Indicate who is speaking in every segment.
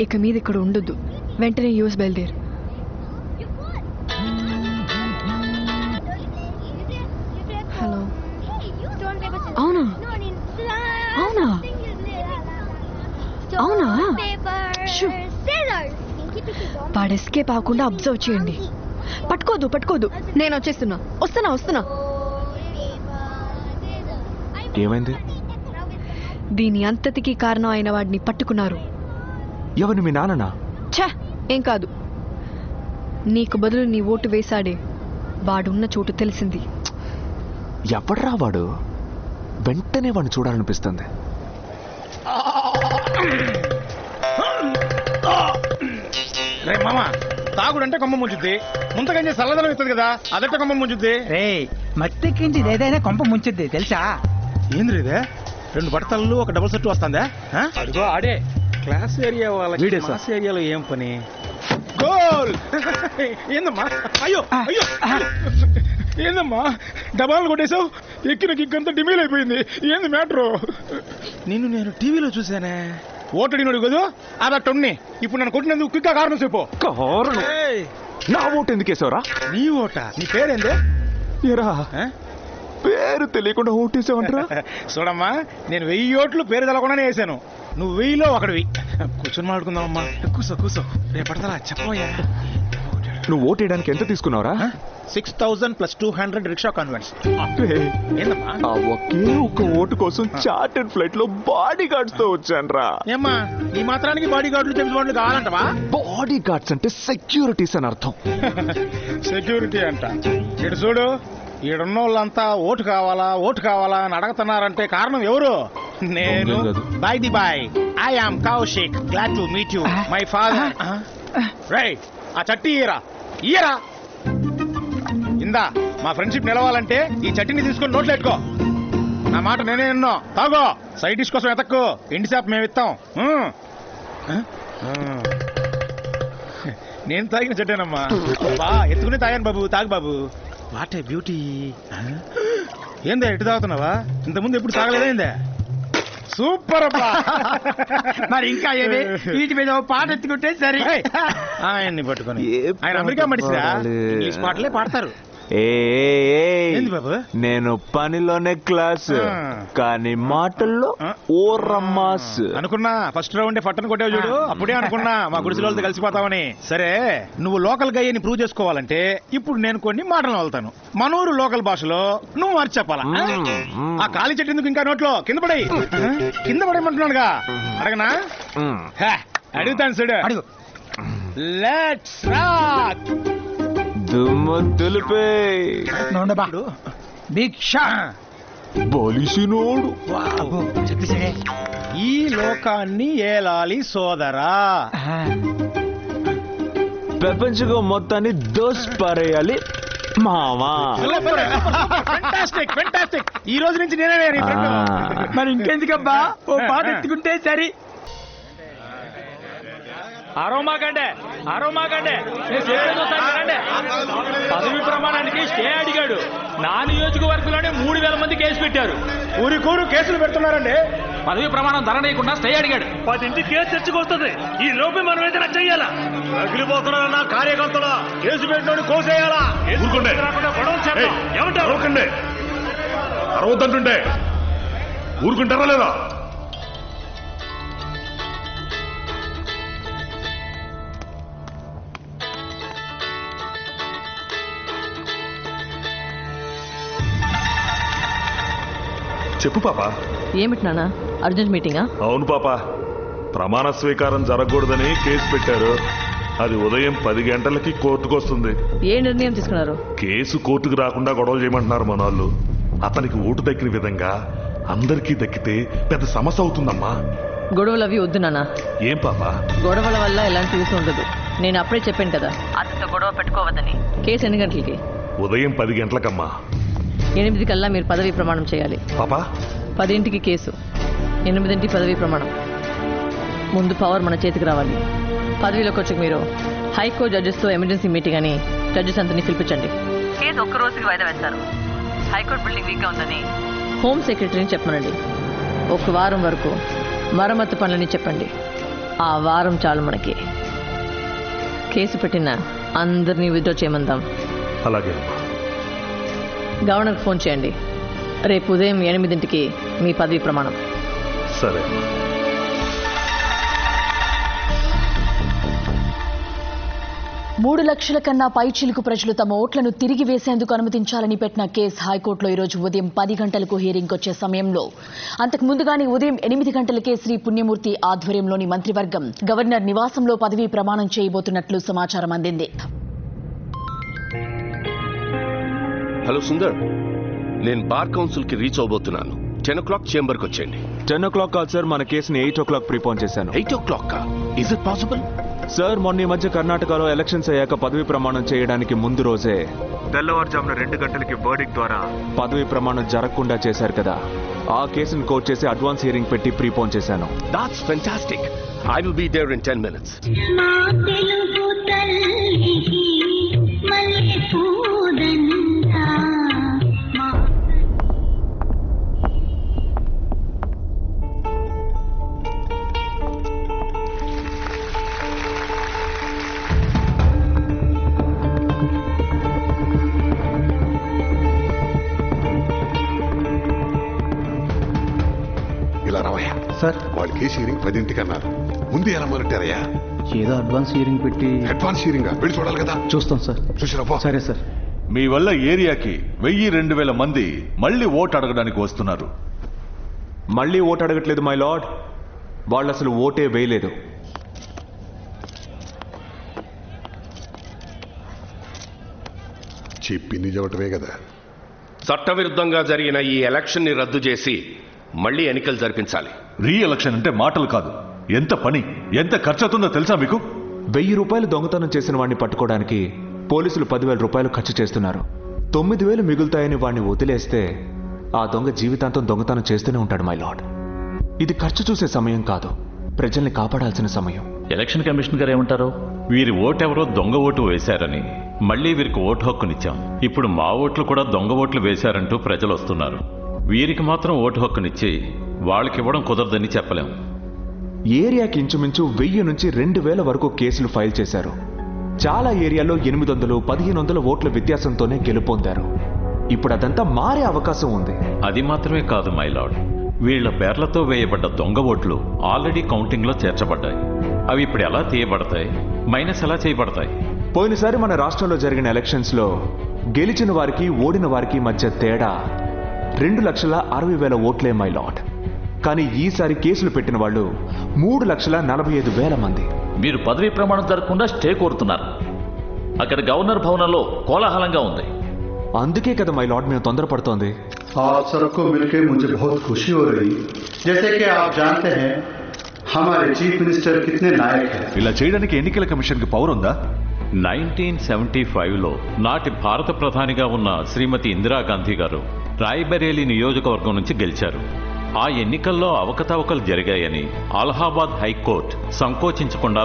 Speaker 1: ఇక మీద ఇక్కడ ఉండొద్దు. వెంటనే యూఎస్ బయలుదేరు. హలో. అవునా? అవునా? అవునా. వాడు ఎస్కేప్ అవ్వకుండా అబ్జర్వ్ చేయండి. పట్టుకోదు పట్టుకోదు. నేను వచ్చేస్తున్నా. వస్తున్నా వస్తున్నా.
Speaker 2: ఏమైంది?
Speaker 1: దీని అంతటికి కారణం అయిన వాడిని పట్టుకున్నారు.
Speaker 2: ఎవరిని మీ నాన్ననా?
Speaker 1: ఛ ఏం కాదు. నీకు బదులు నీ ఓటు వేశాడే. వాడున్న చోటు తెలిసింది.
Speaker 2: ఎవడ్రా వాడు? వెంటనే వాడిని చూడాలనిపిస్తుంది.
Speaker 3: రే మామ తాగుడంటే కొమ్మ ముంచుద్ది. ముంతకంటే చల్లదనం ఇస్తుంది కదా అదట్ట కొమ్మ ముంచుద్ది.
Speaker 4: రే మత్తెక్కించి ఏదైనా కొంప ముంచుద్ది తెలుసా?
Speaker 3: ఏంద్రీ ఇదే రెండు బట్టలు ఒక డబుల్ సెట్ వస్తుందా? అదిగో ఆడే. క్లాస్ ఏరియా వాళ్ళకి
Speaker 2: వీడే సార్.
Speaker 3: క్లాస్ ఏరియాలో ఏం పని? గోల్! ఏందమ్మా? అయ్యో అయ్యో. ఏందమ్మా? డబాలు కొట్టేశావు? ఎక్కిన కిక్కంతా డిమీల్ అయిపోయింది. ఏంది మ్యాటరు? నిన్ను నేను టీవీలో చూసానే ఓటడినోడు కదా? అదట్టున్ని ఇప్పుడు నన్ను కొట్టినందుకు క్విక్గా కారణం చెప్పు.
Speaker 2: కారణం?
Speaker 3: ఏయ్,
Speaker 2: నా ఓటు ఎందుకు వేసావురా?
Speaker 3: నీ ఓట? నీ పేరేందే?
Speaker 2: ఎరా
Speaker 3: ఆ?
Speaker 2: పేరు తెలియకుండా ఓటేసావంటరా
Speaker 3: చూడమ్మా నేను వెయ్యి ఓట్లు పేరు తెలకుండానే వేసాను. నువ్వు వెయ్యిలో ఒకడివి. కూర్చొని మాట్లాడుకుందామమ్మా. కూసో కూసో. రేపడతలా చెప్పబోయా
Speaker 2: నువ్వు ఓటేయడానికి ఎంత తీసుకున్నావురా?
Speaker 3: Six thousand plus two hundred
Speaker 2: rickshaw
Speaker 3: convents.
Speaker 2: ఆ ఒకే ఒక ఓటు కోసం చార్టెడ్ ఫ్లైట్లో బాడీ గార్డ్స్తో వచ్చానురా.
Speaker 3: ఏమ్మా ఈ మాత్రానికి బాడీ గార్డులు జేమ్స్ బాండ్లు కావాలంటవా
Speaker 2: బాడీ గార్డ్స్ అంటే సెక్యూరిటీస్ అని అర్థం.
Speaker 3: సెక్యూరిటీ అంట. ఇటు చూడు. ఈడున్న వాళ్ళంతా ఓటు కావాలా ఓటు కావాలా అని అడగతున్నారంటే కారణం ఎవరు? నేను. By the boy I am Kaushik glad to meet you my father రై ఆ చట్టి ఈరా. ఈరా. ఇందా మా ఫ్రెండ్షిప్ నిలవాలంటే ఈ చట్టిని తీసుకొని నోట్లో పెట్టుకో నా మాట నేనే ఎన్నో. తాగో. సైడ్ డిష్ కోసం ఎతక్కు. ఎండి షాప్ మేము ఇస్తాం. నేను తాగిన చెట్టేనమ్మా. బా ఎత్తుకుని తాగాను బాబు. తాగు బాబు. What a beauty. ఏందా ఎటు తాగుతున్నావా? ఇంతకుముందు ఎప్పుడు తాగలేదా ఏందా? సూపర్ అబ్బా.
Speaker 4: మరి ఇంకా ఏది? వీటి మీద పాట ఎత్తుకుంటే సరే.
Speaker 3: ఆయన్ని పట్టుకొని. ఆయన అమెరికా మడిసిరా
Speaker 2: పాడాలి?
Speaker 3: ఇంగ్లీష్ పాటలే పాడతారు. ఏంది బాబు?
Speaker 2: నేను పనిలోనే క్లాస్
Speaker 3: ఆ.
Speaker 2: కానీ మాటల్లో. ఓ రమ్మాస్.
Speaker 3: అనుకున్నా. ఫస్ట్ రౌండ్ పట్టణ కొట్టావు చూడు? అప్పుడే అనుకున్నా. మా గుడిసెల వాళ్ళతో కలిసిపోతామని. సరే నువ్వు లోకల్ గై అని ప్రూవ్ చేసుకోవాలంటే ఇప్పుడు నేను కొన్ని మాటలు వెళ్తాను మనూరు లోకల్ భాషలో నువ్వు మార్చి చెప్పాలా? ఆ? ఖాళీ చెట్టు ఎందుకు ఇంకా నోట్లో? కింద పడేయి. కింద పడేయమంటున్నానుగా అడగనా. హే, అడుగుతాను చూడు.
Speaker 4: అడుగు.
Speaker 3: లెట్స్ రాక్
Speaker 2: దుమ్ము దులిపే. బలిసినోడు
Speaker 3: ఈ లోకాన్ని ఏలాలి సోదరా.
Speaker 2: ప్రపంచకం మొత్తాన్ని దోస్ పారేయాలి మావా
Speaker 3: ఈ రోజు నుంచి నేనే.
Speaker 4: మరి ఇంకెందుకబ్బా? ఓ పాట ఎత్తుకుంటే సరే.
Speaker 5: అరోమాకండే అరోమాకండే నేను చెప్పేది ఒకసారి. పదవి ప్రమాణానికి స్టే అడిగాడు. నా నియోజకవర్గంలోనే మూడు వేల మంది కేసు పెట్టారు.
Speaker 3: ఊరి కూరు కేసులు పెడుతున్నారండి.
Speaker 5: పదవి ప్రమాణం ధరనీయకుండా స్టే అడిగాడు.
Speaker 6: పదింటి కేసు తెచ్చుకొస్తుంది ఈ లోపే మనం ఏదైనా చెయ్యాలా రగిలిపోతున్నా కార్యకర్తల కేసు పెట్టినోడు కోసేయాలా? ఊరుకుండే. ఏమంటారు అరవద్దంటుండే. ఊరుకుంటారా లేదా? చెప్పు పాప.
Speaker 7: ఏమిటి నాన్న? అర్జెంట్ మీటింగా?
Speaker 6: అవును పాప. ప్రమాణ స్వీకారం జరగకూడదని కేసు పెట్టారు. అది ఉదయం పది గంటలకి కోర్టుకు వస్తుంది.
Speaker 7: ఏ నిర్ణయం తీసుకున్నారు?
Speaker 6: కేసు కోర్టుకు రాకుండా గొడవలు చేయమంటున్నారు మన వాళ్ళు అతనికి ఓటు దక్కిన విధంగా అందరికీ దక్కితే పెద్ద సమస్య అవుతుందమ్మా.
Speaker 7: గొడవలు అవి వద్దు నాన్న.
Speaker 6: ఏం పాప?
Speaker 7: గొడవల వల్ల ఎలాంటి యూస్ ఉండదు. నేను అప్పుడే చెప్పాను కదా అతనితో గొడవ పెట్టుకోవద్దని. కేసు ఎన్ని గంటలకి?
Speaker 6: ఉదయం పది గంటలకమ్మా.
Speaker 7: ఎనిమిది కల్లా మీరు పదవీ ప్రమాణం చేయాలి.
Speaker 6: పాప?
Speaker 7: పదింటికి కేసు. ఎనిమిదింటి పదవీ ప్రమాణం. ముందు పవర్ మన చేతికి రావాలి. పదవిలోకి వచ్చి మీరు హైకోర్టు జడ్జెస్తో ఎమర్జెన్సీ మీటింగ్ అని జడ్జెస్ అంతని పిలిపించండి. కేసు ఒక్క రోజుకి వాయిదా వేస్తారు. హైకోర్టు బిల్డింగ్ వీక్గా ఉందని. హోమ్ సెక్రటరీని చెప్పమనండి. ఒక వారం వరకు మరమ్మతు పనులని చెప్పండి. ఆ వారం చాలు మనకి. కేసు పెట్టిన అందరినీ విత్డ్రా చేయమందాం.
Speaker 6: అలాగే అమ్మా.
Speaker 7: గవర్నర్కి ఫోన్ చేయండి. రేపు ఉదయం ఎనిమిదింటికి మీ పదవి ప్రమాణం.
Speaker 6: సరే.
Speaker 8: మూడు లక్షల కన్నా పైచిలుకు ప్రజలు తమ ఓట్లను తిరిగి వేసేందుకు అనుమతించాలని పెట్టిన కేసు హైకోర్టులో ఈరోజు ఉదయం పది గంటలకు హియరింగ్ వచ్చే సమయంలో. అంతకు ముందుగానే ఉదయం ఎనిమిది గంటలకే శ్రీ పుణ్యమూర్తి ఆధ్వర్యంలోని మంత్రివర్గం గవర్నర్ నివాసంలో పదవీ ప్రమాణం చేయబోతున్నట్లు సమాచారం అందింది.
Speaker 9: హలో సుందర్. నేను బార్ కౌన్సిల్కి రీచ్ అవబోతున్నాను. టెన్ ఓ క్లాక్ చేంబర్కి వచ్చేయండి.
Speaker 2: టెన్ ఓ క్లాక్ కాదు సార్ మన కేసుని ఎయిట్ ఓ క్లాక్ ప్రిపోన్ చేశాను.
Speaker 9: Eight o'clock is it possible
Speaker 2: sir మొన్న ఈ మధ్య కర్ణాటకలో ఎలక్షన్స్ అయ్యాక పదవి ప్రమాణం చేయడానికి ముందు రోజే తెల్లవారుజామున రెండు గంటలకి వర్డిక్ ద్వారా పదవి ప్రమాణం జరగకుండా చేశారు కదా. ఆ కేసును కోర్ట్ చేసి అడ్వాన్స్ హియరింగ్ పెట్టి ప్రీపోన్ చేశాను.
Speaker 10: That's fantastic I will be
Speaker 11: there in
Speaker 4: ten
Speaker 11: minutes case hearing పదింటికి అన్నారు ముందు ఎలా మొదలెట్టారయ్యా?
Speaker 4: ఏదో అడ్వాన్స్ హియరింగ్ పెట్టి
Speaker 11: అడ్వాన్స్ హీరింగ్ వెళ్ళి చూడాలి కదా.
Speaker 4: చూస్తాం సార్.
Speaker 11: చూసిరాపో
Speaker 4: సరే సార్.
Speaker 12: మీ వల్ల ఏరియాకి వెయ్యి రెండు వేల మంది మళ్ళీ ఓటు అడగడానికి వస్తున్నారు.
Speaker 2: మళ్ళీ ఓటు అడగట్లేదు మై లార్డ్. వాళ్ళు అసలు ఓటే వేయలేదు.
Speaker 11: చెప్పింది చెప్పటమే కదా.
Speaker 9: చట్టవిరుద్ధంగా జరిగిన ఈ ఎలక్షన్ని రద్దు చేసి మళ్ళీ ఎన్నికలు జరిపించాలి.
Speaker 12: రీ ఎలక్షన్ అంటే మాటలు కాదు. ఎంత పని ఎంత ఖర్చు అవుతుందో తెలుసా మీకు?
Speaker 2: వెయ్యి రూపాయలు దొంగతనం చేసిన వాడిని పట్టుకోవడానికి పోలీసులు పదివేల రూపాయలు ఖర్చు చేస్తున్నారు. తొమ్మిది వేలు మిగులుతాయని వాడిని వదిలేస్తే ఆ దొంగ జీవితాంతం దొంగతనం చేస్తూనే ఉంటాడు మై లార్డ్. ఇది ఖర్చు చూసే సమయం కాదు. ప్రజల్ని కాపాడాల్సిన సమయం.
Speaker 5: ఎలక్షన్ కమిషన్ గారు ఏమంటారు? వీరి ఓటెవరో దొంగ ఓటు వేశారని మళ్ళీ వీరికి ఓటు హక్కునిచ్చాం. ఇప్పుడు మా ఓట్లు కూడా దొంగ ఓట్లు వేశారంటూ ప్రజలు వస్తున్నారు. వీరికి మాత్రం ఓటు హక్కునిచ్చి వాళ్ళకి ఇవ్వడం కుదరదని చెప్పలేం.
Speaker 2: ఏరియాకి ఇంచుమించు వెయ్యి నుంచి రెండు వేల వరకు కేసులు ఫైల్ చేశారు. చాలా ఏరియాలో ఎనిమిది వందలు పదిహేను వందల ఓట్ల వ్యత్యాసంతోనే గెలుపొందారు ఇప్పుడు అదంతా మారే అవకాశం ఉంది.
Speaker 5: అది మాత్రమే కాదు మైలాడ్ వీళ్ళ పేర్లతో వేయబడ్డ దొంగ ఓట్లు ఆల్రెడీ కౌంటింగ్లో చేర్చబడ్డాయి. అవి ఇప్పుడు ఎలా తీయబడతాయి? మైనస్ ఎలా చేయబడతాయి?
Speaker 2: పోయినసారి మన రాష్ట్రంలో జరిగిన ఎలక్షన్స్లో గెలిచిన వారికి ఓడిన వారికి మధ్య తేడా రెండు లక్షల అరవై వేల ఓట్లే మై లాట్ కానీ ఈసారి కేసులు పెట్టిన వాళ్ళు మూడు లక్షల నలభై ఐదు వేల మంది
Speaker 5: మీరు పదవీ ప్రమాణం జరగకుండా స్టే కోరుతున్నారు అక్కడ గవర్నర్ భవనంలో కోలాహలంగా ఉంది
Speaker 2: అందుకే కదా మై లాట్ మేము తొందరపడుతోంది
Speaker 13: आप सबको मिलकर मुझे बहुत खुशी हो रही जैसे कि आप जानते हैं हमारे चीफ मिनिस्टर कितने लायक हैं
Speaker 12: ఇలా చేయడానికి ఎన్నికల కమిషన్ కి పవర్ ఉందా
Speaker 5: నైన్టీన్ సెవెంటీ ఫైవ్లో నాటి భారత ప్రధానిగా ఉన్న శ్రీమతి ఇందిరాగాంధీ గారు రాయ్బరేలీ నియోజకవర్గం నుంచి గెలిచారు. ఆ ఎన్నికల్లో అవకతవకలు జరిగాయని అలహాబాద్ హైకోర్టు సంకోచించకుండా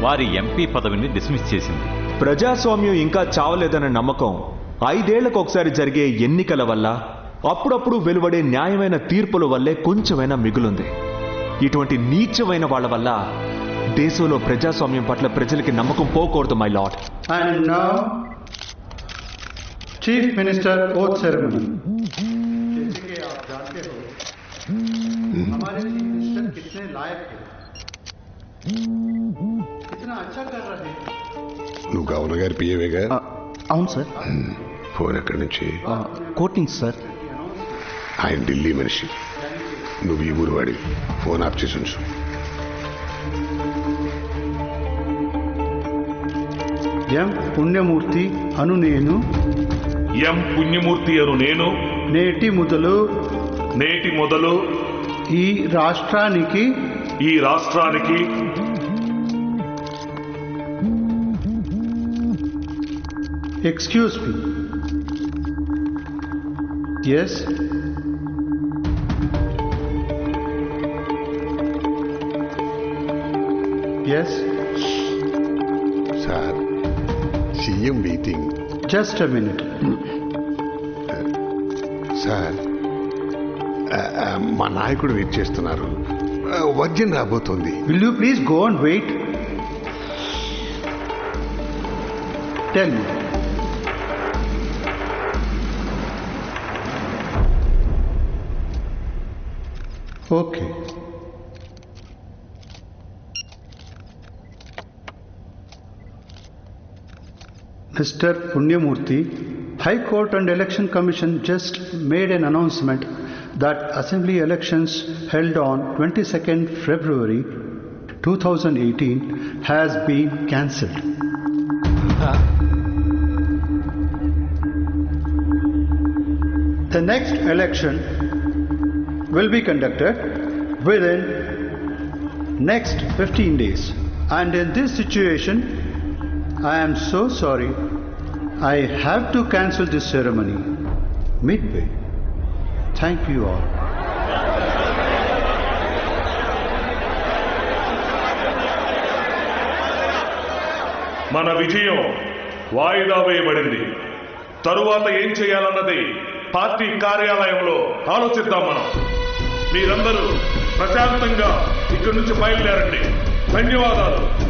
Speaker 5: వారి ఎంపీ పదవిని డిస్మిస్ చేసింది.
Speaker 2: ప్రజాస్వామ్యం ఇంకా చావలేదన్న నమ్మకం ఐదేళ్ళకు ఒకసారి జరిగే ఎన్నికల వల్ల అప్పుడప్పుడు వెలువడే న్యాయమైన తీర్పుల వల్లే కొంచెమైనా మిగులుంది. ఇటువంటి నీచమైన వాళ్ళ వల్ల దేశంలో ప్రజాస్వామ్యం పట్ల ప్రజలకి నమ్మకం పోకూడదు
Speaker 13: my lord chief minister oath ceremony जैसे कि आप जानते हो हमारे चीफ मिनिस्टर कितने लायक हैं कितना अच्छा कर रहे हैं
Speaker 11: నువ్వు గవర్నర్ గారి పిఏవేగా
Speaker 4: అవును సార్
Speaker 11: ఫోన్ ఎక్కడి నుంచి
Speaker 4: కోర్ట్ నుంచి సార్
Speaker 11: ఆయన ఢిల్లీ మనిషి నువ్వు ఈ ఊరు వాడి ఫోన్ ఆఫ్ చేసి ఉంచు
Speaker 13: ఎం పుణ్యమూర్తి అను నేను
Speaker 6: ఎం పుణ్యమూర్తి అను నేను?
Speaker 13: నేటి మొదలు.
Speaker 6: నేటి మొదలు.
Speaker 13: ఈ రాష్ట్రానికి.
Speaker 6: ఈ రాష్ట్రానికి.
Speaker 13: Excuse
Speaker 11: me yes yes
Speaker 13: sir CM meeting
Speaker 11: just minute sir మా నాయకుడు వెయిట్ చేస్తున్నారు వర్జన్ రాబోతోంది
Speaker 13: Will you please go and wait? Tell me. Okay. Mr. Punyamurthy, High Court and Election Commission just made an announcement that Assembly elections held on 22nd February 2018 has been cancelled. The next election will be conducted within next 15 days. And in this situation, I'm so sorry I have to cancel this ceremony midway thank you all
Speaker 6: మన విజయం వాయిదా వేయబడింది. తరువాత ఏం చేయాలన్నది party కార్యాలయంలో ఆలోచిద్దాం మనం. మీరందరూ ప్రశాంతంగా ఇక్కడి నుంచి బయలుదేరండి. ధన్యవాదాలు.